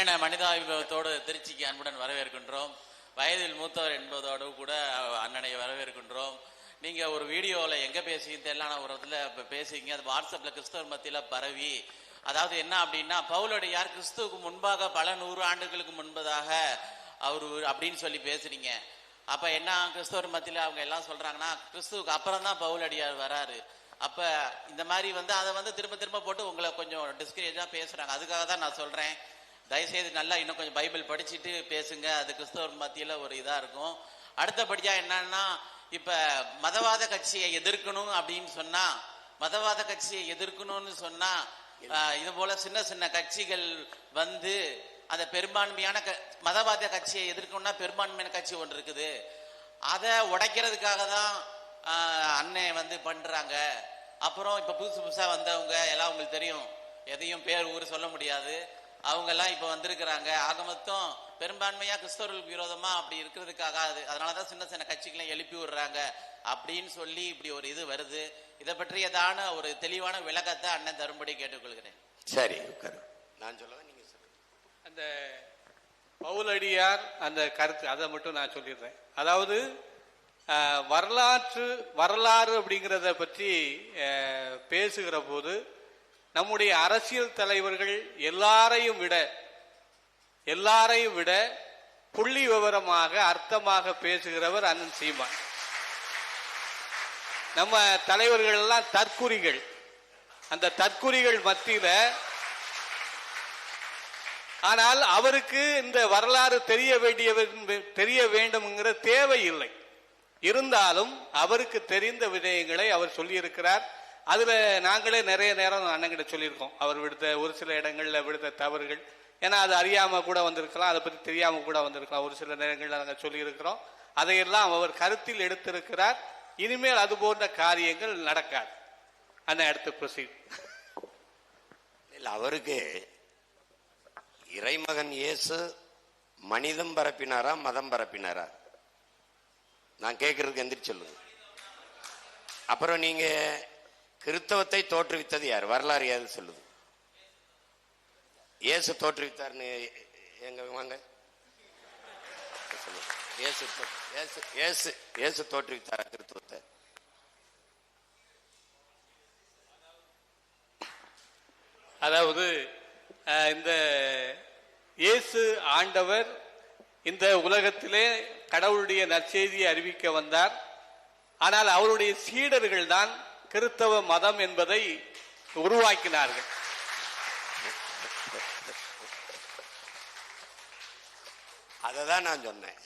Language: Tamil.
அண்ணனை மனிதாபிபவத்தோடு திருச்சிக்கு அன்புடன் வரவேற்கின்றோம். வயதில் மூத்தவர் என்பதோடு கூட அண்ணனை வரவேற்கின்றோம். நீங்க ஒரு வீடியோல எங்க பேசிங்க தெரியலான உரத்தில் ஒரு இடத்துல இப்ப அது வாட்ஸ்அப்ல கிறிஸ்தவர் மத்தியில பரவி. அதாவது என்ன அப்படின்னா பவுலடியார் கிறிஸ்துவுக்கு முன்பாக பல நூறு ஆண்டுகளுக்கு முன்பதாக அவர் அப்படின்னு சொல்லி பேசுறீங்க. அப்ப என்ன கிறிஸ்தவர் மத்தியில அவங்க எல்லாம் சொல்றாங்கன்னா கிறிஸ்துவுக்கு அப்புறம் தான் பவுலடியார் வராரு. அப்ப இந்த மாதிரி வந்து அதை வந்து திரும்ப திரும்ப போட்டு உங்களை கொஞ்சம் டிஸ்கரேஜா பேசுறாங்க. அதுக்காக தான் நான் சொல்றேன். தயவுசெய்து நல்லா இன்னும் கொஞ்சம் பைபிள் படிச்சுட்டு பேசுங்க. அது கிறிஸ்தவர் மத்தியில் ஒரு இதாக இருக்கும். அடுத்தபடியாக என்னன்னா இப்போ மதவாத கட்சியை எதிர்க்கணும் அப்படின்னு சொன்னா மதவாத கட்சியை எதிர்க்கணும்னு சொன்னா இது போல சின்ன சின்ன கட்சிகள் வந்து அந்த பெரும்பான்மையான க- மதவாத கட்சியை எதிர்க்கணும்னா பெரும்பான்மையான கட்சி ஒன்று இருக்குது. அதை உடைக்கிறதுக்காக தான் ஆஹ், அண்ணன் வந்து பண்ணுறாங்க அப்புறம் இப்போ புதுசு புதுசாக வந்தவங்க எல்லாம் உங்களுக்கு தெரியும். எதையும் பேர் ஊர் சொல்ல முடியாது. அவங்க எல்லாம் இப்ப வந்திருக்கிறாங்க. ஆக மொத்தம் பெரும்பான்மையா கிறிஸ்தவர்களுக்கு விரோதமா அப்படி இருக்கிறதுக்காக அது அதனாலதான் சின்ன சின்ன கட்சிகளை எழுப்பி விடுறாங்க. அப்படின்னு சொல்லி இப்படி ஒரு இது வருது. இதை பற்றியதான ஒரு தெளிவான விளக்கத்தை அண்ணன் தரும்படி கேட்டுக்கொள்கிறேன். சரி நான் சொல்லவா? நீங்க சொல்லுங்க. அந்த பவுலடியார் அந்த கருத்து அதை மட்டும் நான் சொல்லிடுறேன். அதாவது வரலாற்று வரலாறு அப்படிங்கிறத பற்றி பேசுகிற போது நம்முடைய அரசியல் தலைவர்கள் எல்லாரையும் விட எல்லாரையும் விட புள்ளி விவரமாக அர்த்தமாக பேசுகிறவர் அண்ணன் சீமான். நம்ம தலைவர்கள் எல்லாம் தற்குறிகள். அந்த தற்குறிகள் மத்தியில ஆனால் அவருக்கு இந்த வரலாறு தெரிய வேண்டிய தெரிய வேண்டும்ங்கிற தேவை இல்லை இருந்தாலும் அவருக்கு தெரிந்த விடயங்களை அவர் சொல்லியிருக்கிறார். அதுல நாங்களே நிறைய நேரம் அண்ணங்கிட்ட சொல்லியிருக்கோம். அவர் விடுத்த ஒரு சில இடங்கள்ல விடுத்த தவறுகள். ஏன்னா அது அறியாம கூட வந்திருக்கலாம். அதை பத்தி தெரியாம கூட வந்திருக்கலாம். ஒரு சில நேரங்கள்ல நாங்கள் சொல்லியிருக்கிறோம். அதையெல்லாம் அவர் கருத்தில் எடுத்திருக்கிறார். இனிமேல் அது போன்ற காரியங்கள் நடக்காது. அண்ணன் அடுத்து ப்ரொசீட் இல்ல அவருக்கு இறைமகன் இயேசு மனிதம் பரப்பினாரா மதம் பரப்பினாரா? நான் கேட்கறதுக்கு எந்திரிச்சு சொல்லுங்க. அப்புறம் நீங்க கிறிஸ்தவத்தை தோற்றுவித்தது யார்? வரலாறு யாரு சொல்லுது. இயேசு தோற்றுவித்தார்னு எங்க வாங்க? இயேசு இயேசு இயேசு தோற்றுவித்தார் கிறிஸ்தவத்தை அதாவது அஹ், இந்த இயேசு ஆண்டவர் இந்த உலகத்திலே கடவுளுடைய நற்செய்தியை அறிவிக்க வந்தார். ஆனால் அவருடைய சீடர்கள் தான் கிறிஸ்தவ மதம் என்பதை உருவாக்கினார்கள். அதை தான் நான் சொன்னேன்.